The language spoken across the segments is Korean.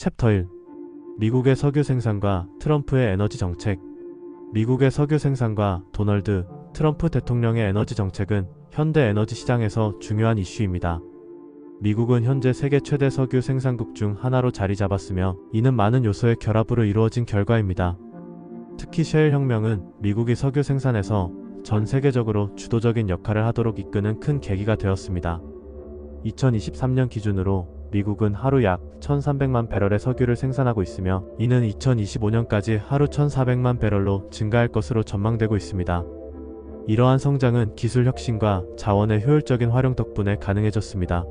챕터 1 미국의 석유 생산과 트럼프의 에너지 정책 미국의 석유 생산과 도널드 트럼프 대통령의 에너지 정책은 현대 에너지 시장에서 중요한 이슈입니다. 미국은 현재 세계 최대 석유 생산국 중 하나로 자리 잡았으며 이는 많은 요소의 결합으로 이루어진 결과입니다. 특히 셰일 혁명은 미국이 석유 생산에서 전 세계적으로 주도적인 역할을 하도록 이끄는 큰 계기가 되었습니다. 2023년 기준으로 미국은 하루 약 1,300만 배럴의 석유를 생산하고 있으며 이는 2025년까지 하루 1,400만 배럴로 증가할 것으로 전망되고 있습니다. 이러한 성장은 기술 혁신과 자원의 효율적인 활용 덕분에 가능해졌습니다.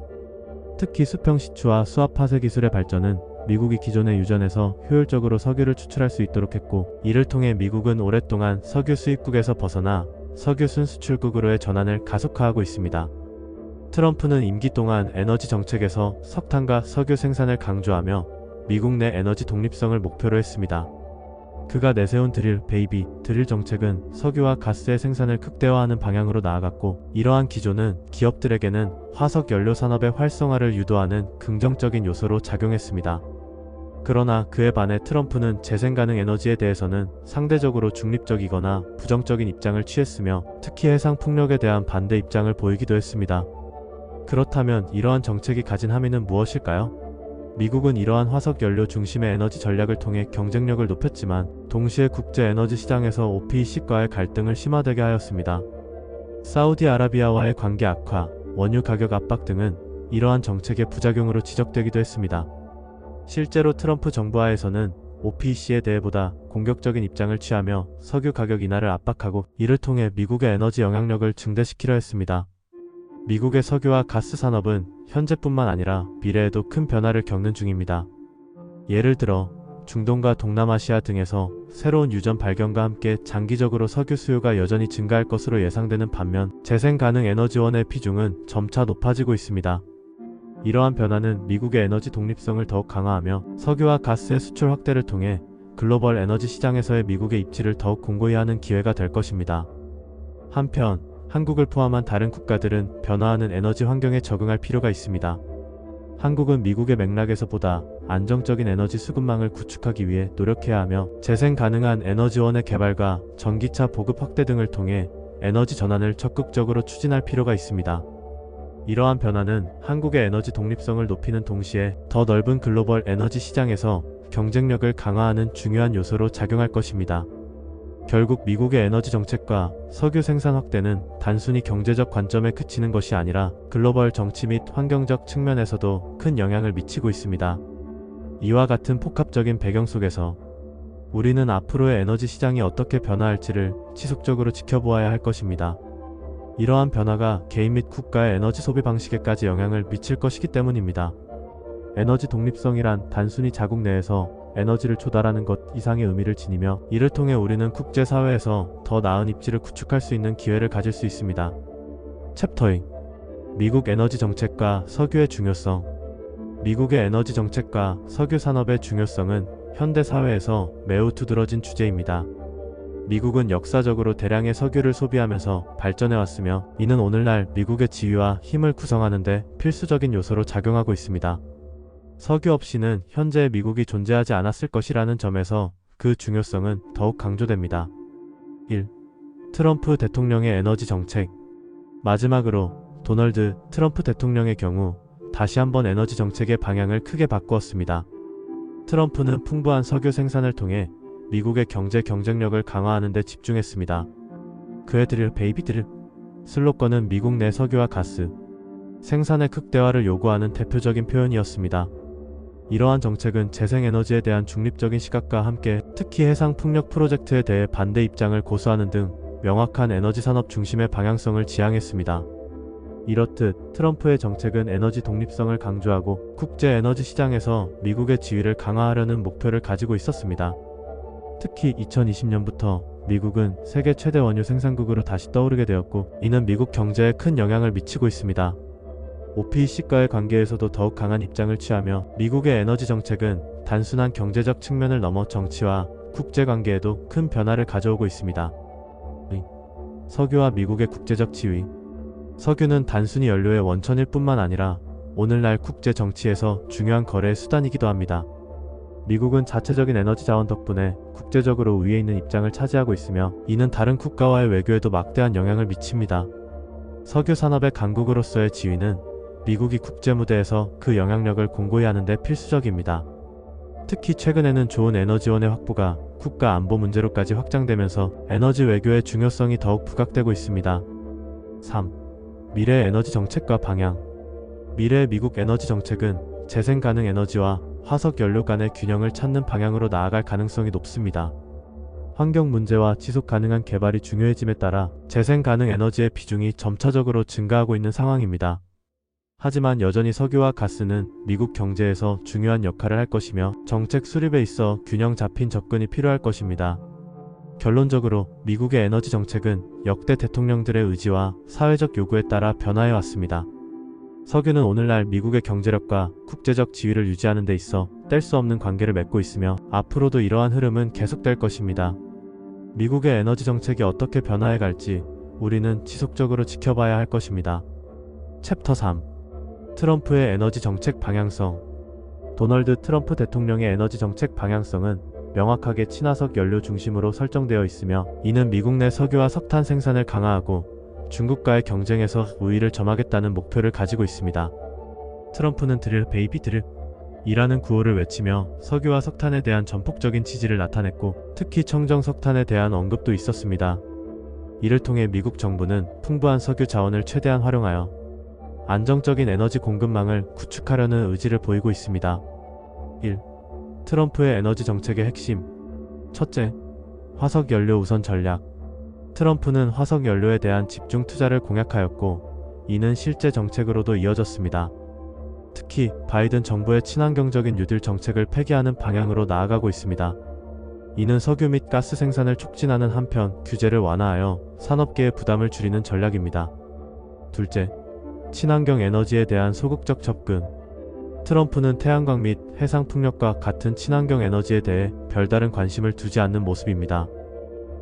특히 수평 시추와 수압 파쇄 기술의 발전은 미국이 기존의 유전에서 효율적으로 석유를 추출할 수 있도록 했고 이를 통해 미국은 오랫동안 석유 수입국에서 벗어나 석유 순 수출국으로의 전환을 가속화하고 있습니다. 트럼프는 임기 동안 에너지 정책에서 석탄과 석유 생산을 강조하며 미국 내 에너지 독립성을 목표로 했습니다. 그가 내세운 드릴, 베이비, 드릴 정책은 석유와 가스의 생산을 극대화하는 방향으로 나아갔고 이러한 기조는 기업들에게는 화석 연료 산업의 활성화를 유도하는 긍정적인 요소로 작용했습니다. 그러나 그에 반해 트럼프는 재생 가능 에너지에 대해서는 상대적으로 중립적이거나 부정적인 입장을 취했으며 특히 해상 풍력에 대한 반대 입장을 보이기도 했습니다. 그렇다면 이러한 정책이 가진 함의는 무엇일까요? 미국은 이러한 화석 연료 중심의 에너지 전략을 통해 경쟁력을 높였지만 동시에 국제 에너지 시장에서 OPEC과의 갈등을 심화되게 하였습니다. 사우디아라비아와의 관계 악화, 원유 가격 압박 등은 이러한 정책의 부작용으로 지적되기도 했습니다. 실제로 트럼프 정부 하에서는 OPEC에 대해보다 공격적인 입장을 취하며 석유 가격 인하를 압박하고 이를 통해 미국의 에너지 영향력을 증대시키려 했습니다. 미국의 석유와 가스 산업은 현재뿐만 아니라 미래에도 큰 변화를 겪는 중입니다. 예를 들어 중동과 동남아시아 등에서 새로운 유전 발견과 함께 장기적으로 석유 수요가 여전히 증가할 것으로 예상되는 반면 재생 가능 에너지원의 비중은 점차 높아지고 있습니다. 이러한 변화는 미국의 에너지 독립성을 더욱 강화하며 석유와 가스의 수출 확대를 통해 글로벌 에너지 시장에서의 미국의 입지를 더욱 공고히 하는 기회가 될 것입니다. 한편 한국을 포함한 다른 국가들은 변화하는 에너지 환경에 적응할 필요가 있습니다. 한국은 미국의 맥락에서 보다 안정적인 에너지 수급망을 구축하기 위해 노력해야 하며 재생 가능한 에너지원의 개발과 전기차 보급 확대 등을 통해 에너지 전환을 적극적으로 추진할 필요가 있습니다. 이러한 변화는 한국의 에너지 독립성을 높이는 동시에 더 넓은 글로벌 에너지 시장에서 경쟁력을 강화하는 중요한 요소로 작용할 것입니다. 결국 미국의 에너지 정책과 석유 생산 확대는 단순히 경제적 관점에 그치는 것이 아니라 글로벌 정치 및 환경적 측면에서도 큰 영향을 미치고 있습니다. 이와 같은 복합적인 배경 속에서 우리는 앞으로의 에너지 시장이 어떻게 변화할지를 지속적으로 지켜보아야 할 것입니다. 이러한 변화가 개인 및 국가의 에너지 소비 방식에까지 영향을 미칠 것이기 때문입니다. 에너지 독립성이란 단순히 자국 내에서 에너지를 조달하는 것 이상의 의미를 지니며 이를 통해 우리는 국제사회에서 더 나은 입지를 구축할 수 있는 기회를 가질 수 있습니다. 챕터잉 미국 에너지 정책과 석유의 중요성 미국의 에너지 정책과 석유 산업의 중요성은 현대 사회에서 매우 두드러진 주제입니다. 미국은 역사적으로 대량의 석유를 소비하면서 발전해왔으며 이는 오늘날 미국의 지위와 힘을 구성하는데 필수적인 요소로 작용하고 있습니다. 석유 없이는 현재 미국이 존재하지 않았을 것이라는 점에서 그 중요성은 더욱 강조됩니다. 1. 트럼프 대통령의 에너지 정책 마지막으로 도널드 트럼프 대통령의 경우 다시 한번 에너지 정책의 방향을 크게 바꾸었습니다. 트럼프는 풍부한 석유 생산을 통해 미국의 경제 경쟁력을 강화하는 데 집중했습니다. 그의 드릴 베이비 드릴 슬로건은 미국 내 석유와 가스 생산의 극대화를 요구하는 대표적인 표현이었습니다. 이러한 정책은 재생에너지에 대한 중립적인 시각과 함께 특히 해상 풍력 프로젝트에 대해 반대 입장을 고수하는 등 명확한 에너지 산업 중심의 방향성을 지향했습니다. 이렇듯 트럼프의 정책은 에너지 독립성을 강조하고 국제 에너지 시장에서 미국의 지위를 강화하려는 목표를 가지고 있었습니다. 특히 2020년부터 미국은 세계 최대 원유 생산국으로 다시 떠오르게 되었고 이는 미국 경제에 큰 영향을 미치고 있습니다. OPEC과의 관계에서도 더욱 강한 입장을 취하며 미국의 에너지 정책은 단순한 경제적 측면을 넘어 정치와 국제 관계에도 큰 변화를 가져오고 있습니다. 석유와 미국의 국제적 지위 석유는 단순히 연료의 원천일 뿐만 아니라 오늘날 국제 정치에서 중요한 거래의 수단이기도 합니다. 미국은 자체적인 에너지 자원 덕분에 국제적으로 위에 있는 입장을 차지하고 있으며 이는 다른 국가와의 외교에도 막대한 영향을 미칩니다. 석유 산업의 강국으로서의 지위는 미국이 국제 무대에서 그 영향력을 공고히 하는데 필수적입니다. 특히 최근에는 좋은 에너지원의 확보가 국가 안보 문제로까지 확장되면서 에너지 외교의 중요성이 더욱 부각되고 있습니다. 3. 미래 에너지 정책과 방향 미래의 미국 에너지 정책은 재생 가능 에너지와 화석 연료 간의 균형을 찾는 방향으로 나아갈 가능성이 높습니다. 환경 문제와 지속 가능한 개발이 중요해짐에 따라 재생 가능 에너지의 비중이 점차적으로 증가하고 있는 상황입니다. 하지만 여전히 석유와 가스는 미국 경제에서 중요한 역할을 할 것이며 정책 수립에 있어 균형 잡힌 접근이 필요할 것입니다. 결론적으로 미국의 에너지 정책은 역대 대통령들의 의지와 사회적 요구에 따라 변화해 왔습니다. 석유는 오늘날 미국의 경제력과 국제적 지위를 유지하는 데 있어 뗄 수 없는 관계를 맺고 있으며 앞으로도 이러한 흐름은 계속될 것입니다. 미국의 에너지 정책이 어떻게 변화해 갈지 우리는 지속적으로 지켜봐야 할 것입니다. 챕터 3 트럼프의 에너지 정책 방향성 도널드 트럼프 대통령의 에너지 정책 방향성은 명확하게 친화석 연료 중심으로 설정되어 있으며 이는 미국 내 석유와 석탄 생산을 강화하고 중국과의 경쟁에서 우위를 점하겠다는 목표를 가지고 있습니다. 트럼프는 드릴 베이비 드릴 이라는 구호를 외치며 석유와 석탄에 대한 전폭적인 지지를 나타냈고 특히 청정 석탄에 대한 언급도 있었습니다. 이를 통해 미국 정부는 풍부한 석유 자원을 최대한 활용하여 안정적인 에너지 공급망을 구축하려는 의지를 보이고 있습니다. 1. 트럼프의 에너지 정책의 핵심 첫째, 화석 연료 우선 전략 트럼프는 화석 연료에 대한 집중 투자를 공약하였고 이는 실제 정책으로도 이어졌습니다. 특히 바이든 정부의 친환경적인 뉴딜 정책을 폐기하는 방향으로 나아가고 있습니다. 이는 석유 및 가스 생산을 촉진하는 한편 규제를 완화하여 산업계의 부담을 줄이는 전략입니다. 둘째, 친환경 에너지에 대한 소극적 접근. 트럼프는 태양광 및 해상 풍력과 같은 친환경 에너지에 대해 별다른 관심을 두지 않는 모습입니다.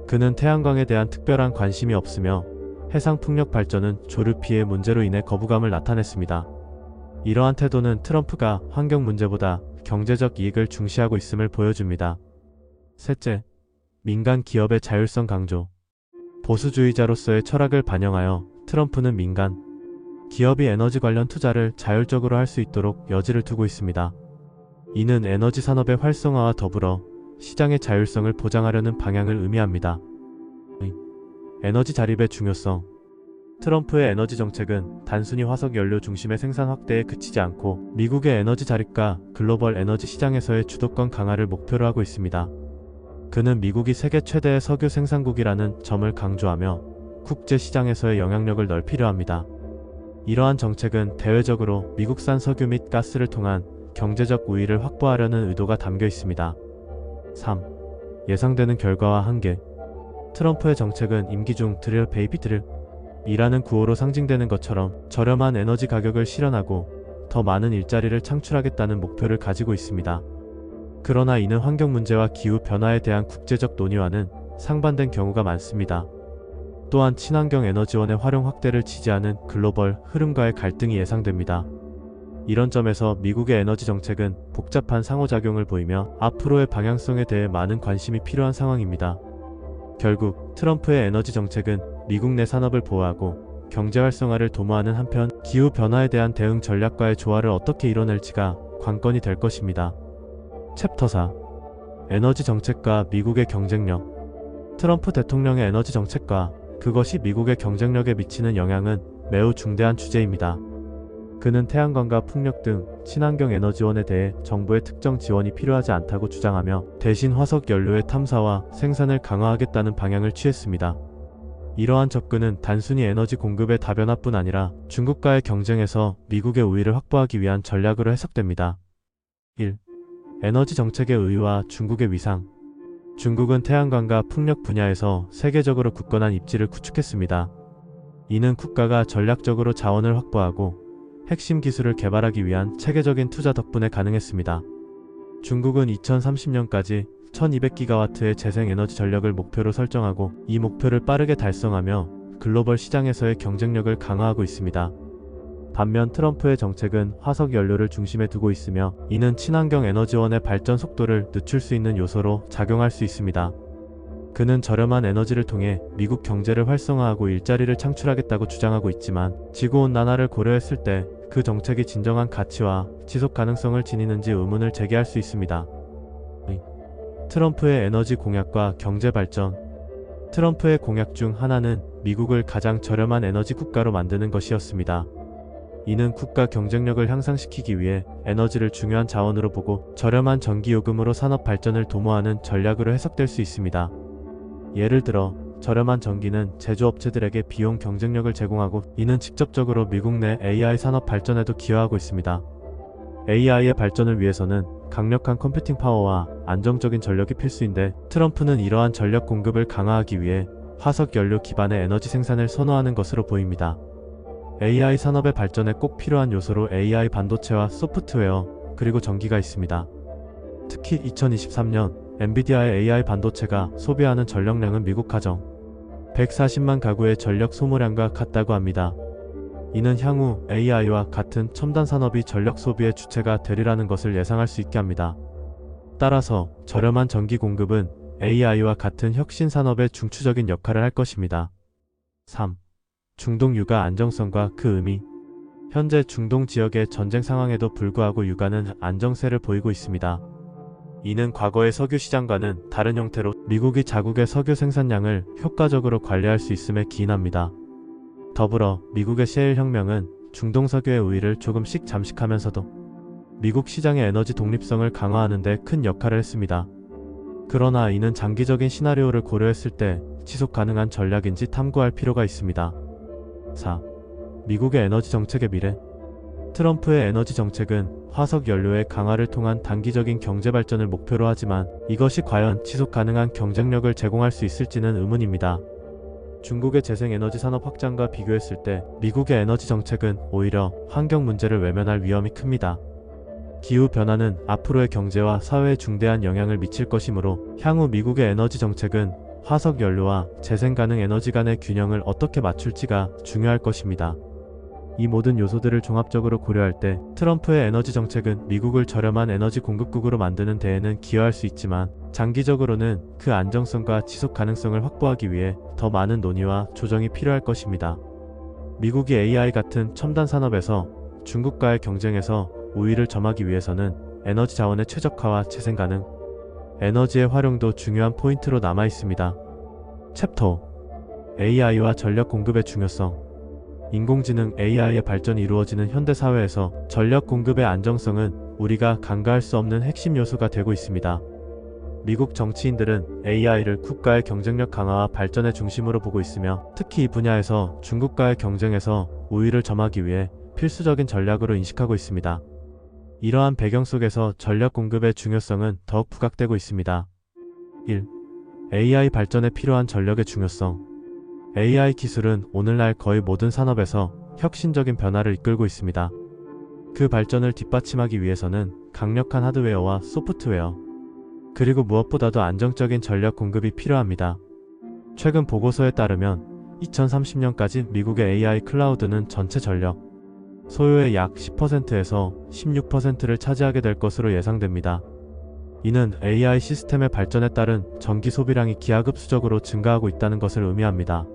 그는 태양광에 대한 특별한 관심이 없으며 해상 풍력 발전은 조류 피해 문제로 인해 거부감을 나타냈습니다. 이러한 태도는 트럼프가 환경 문제보다 경제적 이익을 중시하고 있음을 보여줍니다. 셋째, 민간 기업의 자율성 강조. 보수주의자로서의 철학을 반영하여 트럼프는 민간 기업이 에너지 관련 투자를 자율적으로 할 수 있도록 여지를 두고 있습니다. 이는 에너지 산업의 활성화와 더불어 시장의 자율성을 보장하려는 방향을 의미합니다. 에너지 자립의 중요성 트럼프의 에너지 정책은 단순히 화석 연료 중심의 생산 확대에 그치지 않고 미국의 에너지 자립과 글로벌 에너지 시장에서의 주도권 강화를 목표로 하고 있습니다. 그는 미국이 세계 최대의 석유 생산국이라는 점을 강조하며 국제 시장에서의 영향력을 넓히려 합니다. 이러한 정책은 대외적으로 미국산 석유 및 가스를 통한 경제적 우위를 확보하려는 의도가 담겨 있습니다. 3. 예상되는 결과와 한계 트럼프의 정책은 임기 중 드릴 베이비 드릴 이라는 구호로 상징되는 것처럼 저렴한 에너지 가격을 실현하고 더 많은 일자리를 창출하겠다는 목표를 가지고 있습니다. 그러나 이는 환경 문제와 기후 변화에 대한 국제적 논의와는 상반된 경우가 많습니다. 또한 친환경 에너지원의 활용 확대를 지지하는 글로벌 흐름과의 갈등이 예상됩니다. 이런 점에서 미국의 에너지 정책은 복잡한 상호작용을 보이며 앞으로의 방향성에 대해 많은 관심이 필요한 상황입니다. 결국 트럼프의 에너지 정책은 미국 내 산업을 보호하고 경제 활성화를 도모하는 한편 기후 변화에 대한 대응 전략과의 조화를 어떻게 이뤄낼지가 관건이 될 것입니다. 챕터 4 에너지 정책과 미국의 경쟁력 트럼프 대통령의 에너지 정책과 그것이 미국의 경쟁력에 미치는 영향은 매우 중대한 주제입니다. 그는 태양광과 풍력 등 친환경 에너지원에 대해 정부의 특정 지원이 필요하지 않다고 주장하며 대신 화석 연료의 탐사와 생산을 강화하겠다는 방향을 취했습니다. 이러한 접근은 단순히 에너지 공급의 다변화뿐 아니라 중국과의 경쟁에서 미국의 우위를 확보하기 위한 전략으로 해석됩니다. 1. 에너지 정책의 의의와 중국의 위상 중국은 태양광과 풍력 분야에서 세계적으로 굳건한 입지를 구축했습니다. 이는 국가가 전략적으로 자원을 확보하고 핵심 기술을 개발하기 위한 체계적인 투자 덕분에 가능했습니다. 중국은 2030년까지 1200기가와트의 재생에너지 전력을 목표로 설정하고 이 목표를 빠르게 달성하며 글로벌 시장에서의 경쟁력을 강화하고 있습니다. 반면 트럼프의 정책은 화석 연료를 중심에 두고 있으며 이는 친환경 에너지원의 발전 속도를 늦출 수 있는 요소로 작용할 수 있습니다. 그는 저렴한 에너지를 통해 미국 경제를 활성화하고 일자리를 창출하겠다고 주장하고 있지만 지구온난화를 고려했을 때 그 정책이 진정한 가치와 지속 가능성을 지니는지 의문을 제기할 수 있습니다. 트럼프의 에너지 공약과 경제 발전 트럼프의 공약 중 하나는 미국을 가장 저렴한 에너지 국가로 만드는 것이었습니다. 이는 국가 경쟁력을 향상시키기 위해 에너지를 중요한 자원으로 보고 저렴한 전기 요금으로 산업 발전을 도모하는 전략으로 해석될 수 있습니다. 예를 들어 저렴한 전기는 제조업체들에게 비용 경쟁력을 제공하고 이는 직접적으로 미국 내 AI 산업 발전에도 기여하고 있습니다. AI의 발전을 위해서는 강력한 컴퓨팅 파워와 안정적인 전력이 필수인데 트럼프는 이러한 전력 공급을 강화하기 위해 화석 연료 기반의 에너지 생산을 선호하는 것으로 보입니다. AI 산업의 발전에 꼭 필요한 요소로 AI 반도체와 소프트웨어 그리고 전기가 있습니다. 특히 2023년 엔비디아의 AI 반도체가 소비하는 전력량은 미국 가정 140만 가구의 전력 소모량과 같다고 합니다. 이는 향후 AI와 같은 첨단 산업이 전력 소비의 주체가 되리라는 것을 예상할 수 있게 합니다. 따라서 저렴한 전기 공급은 AI와 같은 혁신 산업의 중추적인 역할을 할 것입니다. 3. 중동 육아 안정성과 그 의미 현재 중동 지역의 전쟁 상황에도 불구하고 육아는 안정세를 보이고 있습니다. 이는 과거의 석유 시장과는 다른 형태로 미국이 자국의 석유 생산량을 효과적으로 관리할 수 있음에 기인합니다. 더불어 미국의 셰일 혁명은 중동 석유의 우위를 조금씩 잠식하면서도 미국 시장의 에너지 독립성을 강화하는 데 큰 역할을 했습니다. 그러나 이는 장기적인 시나리오를 고려했을 때 지속 가능한 전략인지 탐구할 필요가 있습니다. 4. 미국의 에너지 정책의 미래 트럼프의 에너지 정책은 화석 연료의 강화를 통한 단기적인 경제 발전을 목표로 하지만 이것이 과연 지속 가능한 경쟁력을 제공할 수 있을지는 의문입니다. 중국의 재생에너지 산업 확장과 비교했을 때 미국의 에너지 정책은 오히려 환경 문제를 외면할 위험이 큽니다. 기후 변화는 앞으로의 경제와 사회에 중대한 영향을 미칠 것이므로 향후 미국의 에너지 정책은 화석 연료와 재생 가능 에너지 간의 균형을 어떻게 맞출지가 중요할 것입니다. 이 모든 요소들을 종합적으로 고려할 때 트럼프의 에너지 정책은 미국을 저렴한 에너지 공급국으로 만드는 데에는 기여할 수 있지만 장기적으로는 그 안정성과 지속 가능성을 확보하기 위해 더 많은 논의와 조정이 필요할 것입니다. 미국이 AI 같은 첨단 산업에서 중국과의 경쟁에서 우위를 점하기 위해서는 에너지 자원의 최적화와 재생 가능, 에너지의 활용도 중요한 포인트로 남아 있습니다. 챕터 AI와 전력 공급의 중요성 인공지능 AI의 발전이 이루어지는 현대 사회에서 전력 공급의 안정성은 우리가 간과할 수 없는 핵심 요소가 되고 있습니다. 미국 정치인들은 AI를 국가의 경쟁력 강화와 발전의 중심으로 보고 있으며 특히 이 분야에서 중국과의 경쟁에서 우위를 점하기 위해 필수적인 전략으로 인식하고 있습니다. 이러한 배경 속에서 전력 공급의 중요성은 더욱 부각되고 있습니다. 1. AI 발전에 필요한 전력의 중요성 AI 기술은 오늘날 거의 모든 산업에서 혁신적인 변화를 이끌고 있습니다. 그 발전을 뒷받침하기 위해서는 강력한 하드웨어와 소프트웨어, 그리고 무엇보다도 안정적인 전력 공급이 필요합니다. 최근 보고서에 따르면 2030년까지 미국의 AI 클라우드는 전체 전력 소요의 약 10%에서 16%를 차지하게 될 것으로 예상됩니다. 이는 AI 시스템의 발전에 따른 전기 소비량이 기하급수적으로 증가하고 있다는 것을 의미합니다.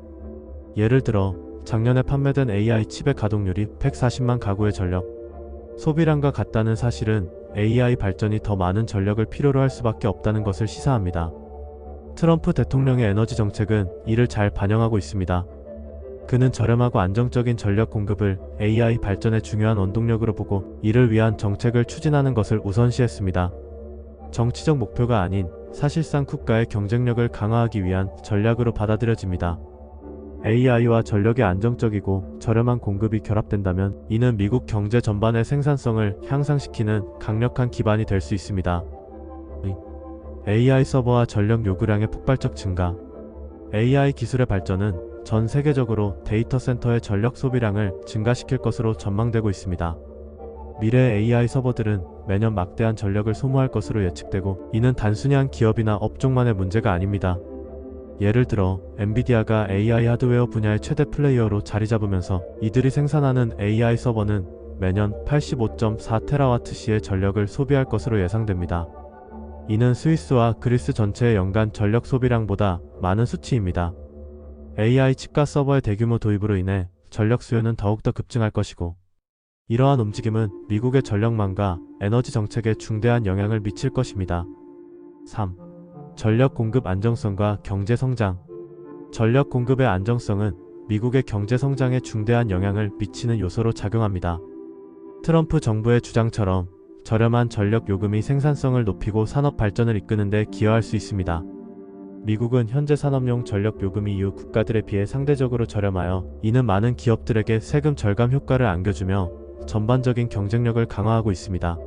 예를 들어 작년에 판매된 AI 칩의 가동률이 140만 가구의 전력 소비량과 같다는 사실은 AI 발전이 더 많은 전력을 필요로 할 수밖에 없다는 것을 시사합니다. 트럼프 대통령의 에너지 정책은 이를 잘 반영하고 있습니다. 그는 저렴하고 안정적인 전력 공급을 AI 발전의 중요한 원동력으로 보고 이를 위한 정책을 추진하는 것을 우선시했습니다. 정치적 목표가 아닌 사실상 국가의 경쟁력을 강화하기 위한 전략으로 받아들여집니다. AI와 전력의 안정적이고 저렴한 공급이 결합된다면 이는 미국 경제 전반의 생산성을 향상시키는 강력한 기반이 될 수 있습니다. AI 서버와 전력 요구량의 폭발적 증가 AI 기술의 발전은 전 세계적으로 데이터 센터의 전력 소비량을 증가시킬 것으로 전망되고 있습니다. 미래 AI 서버들은 매년 막대한 전력을 소모할 것으로 예측되고 이는 단순히 한 기업이나 업종만의 문제가 아닙니다. 예를 들어 엔비디아가 AI 하드웨어 분야의 최대 플레이어로 자리 잡으면서 이들이 생산하는 AI 서버는 매년 85.4테라와트시의 전력을 소비할 것으로 예상됩니다. 이는 스위스와 그리스 전체의 연간 전력 소비량보다 많은 수치입니다. AI 칩과 서버의 대규모 도입으로 인해 전력 수요는 더욱더 급증할 것이고 이러한 움직임은 미국의 전력망과 에너지 정책에 중대한 영향을 미칠 것입니다. 3. 전력 공급 안정성과 경제 성장. 전력 공급의 안정성은 미국의 경제 성장에 중대한 영향을 미치는 요소로 작용합니다. 트럼프 정부의 주장처럼 저렴한 전력 요금이 생산성을 높이고 산업 발전을 이끄는 데 기여할 수 있습니다. 미국은 현재 산업용 전력 요금이 이후 국가들에 비해 상대적으로 저렴하여 이는 많은 기업들에게 세금 절감 효과를 안겨주며 전반적인 경쟁력을 강화하고 있습니다.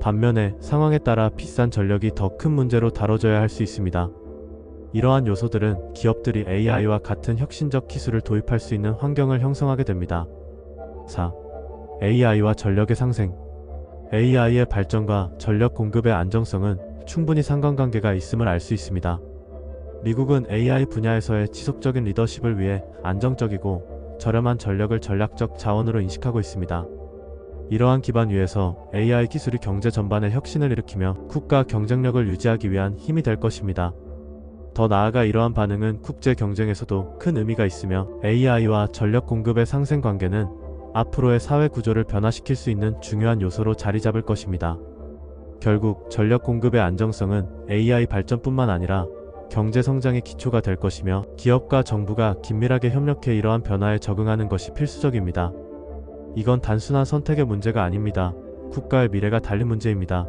반면에 상황에 따라 비싼 전력이 더 큰 문제로 다뤄져야 할 수 있습니다. 이러한 요소들은 기업들이 AI와 같은 혁신적 기술을 도입할 수 있는 환경을 형성하게 됩니다. 4. AI와 전력의 상생. AI의 발전과 전력 공급의 안정성은 충분히 상관관계가 있음을 알 수 있습니다. 미국은 AI 분야에서의 지속적인 리더십을 위해 안정적이고 저렴한 전력을 전략적 자원으로 인식하고 있습니다. 이러한 기반 위에서 AI 기술이 경제 전반에 혁신을 일으키며 국가 경쟁력을 유지하기 위한 힘이 될 것입니다. 더 나아가 이러한 반응은 국제 경쟁에서도 큰 의미가 있으며 AI와 전력 공급의 상생 관계는 앞으로의 사회 구조를 변화시킬 수 있는 중요한 요소로 자리 잡을 것입니다. 결국 전력 공급의 안정성은 AI 발전뿐만 아니라 경제 성장의 기초가 될 것이며 기업과 정부가 긴밀하게 협력해 이러한 변화에 적응하는 것이 필수적입니다. 이건 단순한 선택의 문제가 아닙니다. 국가의 미래가 달린 문제입니다.